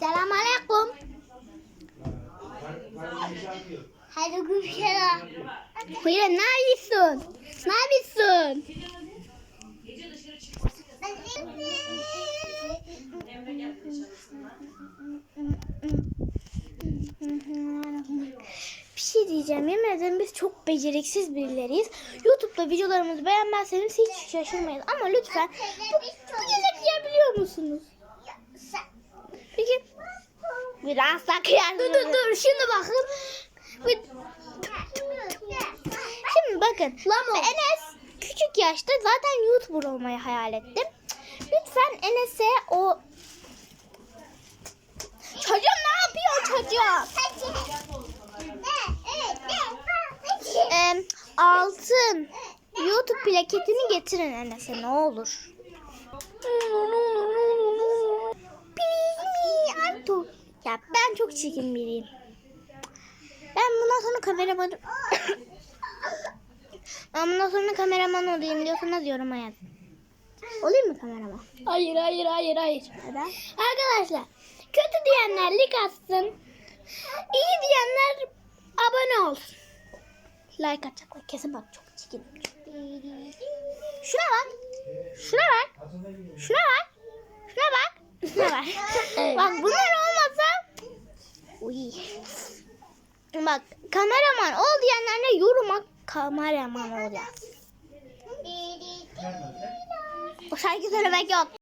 Selam aleyküm. Hadi görüşürüz. Buyurun ne yapıyorsun? Ne yapıyorsun? Bir şey diyeceğim. Yemin biz çok beceriksiz birileriyiz. YouTube'da videolarımızı beğenmezseniz hiç şaşırmayın. Ama lütfen bu, bu yüzden biliyor musunuz? Biraz daha kıyar. Dur dur dur şimdi bakın. Şimdi bakın. Enes küçük yaşta zaten YouTuber olmayı hayal ettim. Lütfen Enes'e o Çocuğum ne yapıyor çocuğum? Em, altın YouTube plaketini getirin Enes'e ne olur. Anto. Ya ben çok çirkin biriyim. Ben bundan sonra kameraman... ben bundan sonra kameraman olayım diyorsanız yoruma yazın. Olayım mı kameraman? Hayır hayır hayır hayır. Neden? Arkadaşlar kötü diyenler lik atsın. İyi diyenler abone olsun. Like atacaklar. Kesin bak çok çirkin. Şuna bak. Şuna bak. Şuna bak. Şuna bak. Şuna bak. bak bunlar Uy. Bak kameraman ol diyenlerle yoruma kameraman ol yaz. O şarkı söylemek yok.